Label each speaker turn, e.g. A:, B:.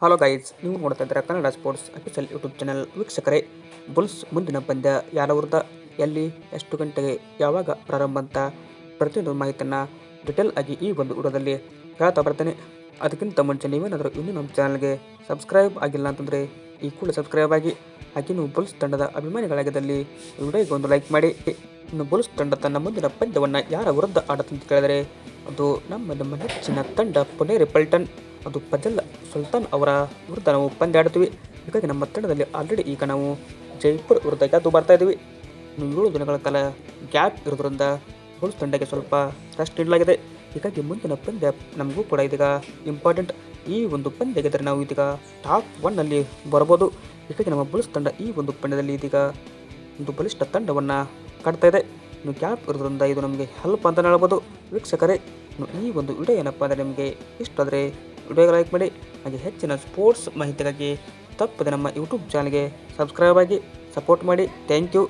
A: Hello guys ನೀವು ನೋಡ್ತಾ ಇದ್ದೀರಾ Kannada sports official YouTube channel ವೀಕ್ಷಕರೇ, ಬುಲ್ಸ್ ಮುಂದಿನ ಪಂದ್ಯ ಯಾರ ವಿರುದ್ಧ ಎಲ್ಲಿ, ಎಷ್ಟು ಗಂಟೆಗೆ, ಯಾವಾಗ ಪ್ರಾರಂಭ ಅಂತ ಪ್ರತಿಯೊಂದು ಮಾಹಿತಿಯನ್ನು ಡಿಟೇಲ್ ಆಗಿ ಈ ಒಂದು ವಿಡಿಯೋದಲ್ಲಿ ಹೇಳ್ತಾ ಬರ್ತೇನೆ. ಅದಕ್ಕಿಂತ ಮುಂಚೆ ನೀವೇನಾದರೂ ಇನ್ನೂ ನಮ್ಮ ಚಾನಲ್ಗೆ ಸಬ್ಸ್ಕ್ರೈಬ್ ಆಗಿಲ್ಲ ಅಂತಂದರೆ ಈ ಕೂಡ ಸಬ್ಸ್ಕ್ರೈಬ್ ಆಗಿ, ಹಾಗೆ ನೀವು ಬುಲ್ಸ್ ತಂಡದ ಅಭಿಮಾನಿಗಳಾಗಿದ್ದಲ್ಲಿ ವಿಡಿಯೋಗೆ ಒಂದು ಲೈಕ್ ಮಾಡಿ. ಇನ್ನು ಬುಲ್ಸ್ ತಂಡ ತನ್ನ ಮುಂದಿನ ಪಂದ್ಯವನ್ನು ಯಾರ ವಿರುದ್ಧ ಆಡುತ್ತಂತ ಕೇಳಿದರೆ ಅದು ನಮ್ಮ ನಮ್ಮ ನೆಚ್ಚಿನ ತಂಡ ಪುನೇರಿ ಪಲ್ಟನ್. ಅದು ಫಜಲ್ ಸುಲ್ತಾನ್ ಅವರ ವಿರುದ್ಧ ನಾವು ಪಂದ್ಯ ಆಡ್ತೀವಿ ಹೀಗಾಗಿ ನಮ್ಮ ತಂಡದಲ್ಲಿ ಆಲ್ರೆಡಿ ಈಗ ನಾವು ಜೈಪುರ್ ವಿರುದ್ಧ ಗೆದ್ದು ಬರ್ತಾ ಇದ್ದೀವಿ. ಏಳು ದಿನಗಳ ಕಾಲ ಗ್ಯಾಪ್ ಇರೋದ್ರಿಂದ ಬುಲ್ಸ್ ತಂಡಕ್ಕೆ ಸ್ವಲ್ಪ ರೆಸ್ಟ್ ನೀಡಲಾಗಿದೆ. ಹೀಗಾಗಿ ಮುಂದಿನ ಪಂದ್ಯ ನಮಗೂ ಕೂಡ ಇದೀಗ ಇಂಪಾರ್ಟೆಂಟ್ ಈ ಒಂದು ಪಂದ್ಯ ಗೆದ್ದರೆ ನಾವು ಇದೀಗ ಟಾಪ್ ಒನ್ನಲ್ಲಿ ಬರ್ಬೋದು ಹೀಗಾಗಿ ನಮ್ಮ ಬುಲ್ಸ್ ತಂಡ ಈ ಒಂದು ಪಂದ್ಯದಲ್ಲಿ ಇದೀಗ ಒಂದು ಬಲಿಷ್ಠ ತಂಡವನ್ನು ಕಾಡ್ತಾ ಇದೆ. ಗ್ಯಾಪ್ ಇರೋದ್ರಿಂದ ಇದು ನಮಗೆ ಹೆಲ್ಪ್ ಅಂತ ಹೇಳ್ಬೋದು. ವೀಕ್ಷಕರೇ, ಇನ್ನು ಈ ಒಂದು ವಿಡಿಯೋ ಏನಪ್ಪ ಅಂದರೆ ನಿಮಗೆ ಇಷ್ಟ ಆದರೆ ವಿಡಿಯೋಗೆ ಲೈಕ್ ಮಾಡಿ, ಹಾಗೆ ಹೆಚ್ಚಿನ ಸ್ಪೋರ್ಟ್ಸ್ ಮಾಹಿತಿಗಾಗಿ ತಪ್ಪದೆ ನಮ್ಮ ಯೂಟ್ಯೂಬ್ ಚಾನಲ್ಗೆ ಸಬ್ಸ್ಕ್ರೈಬ್ ಆಗಿ ಸಪೋರ್ಟ್ ಮಾಡಿ. Thank you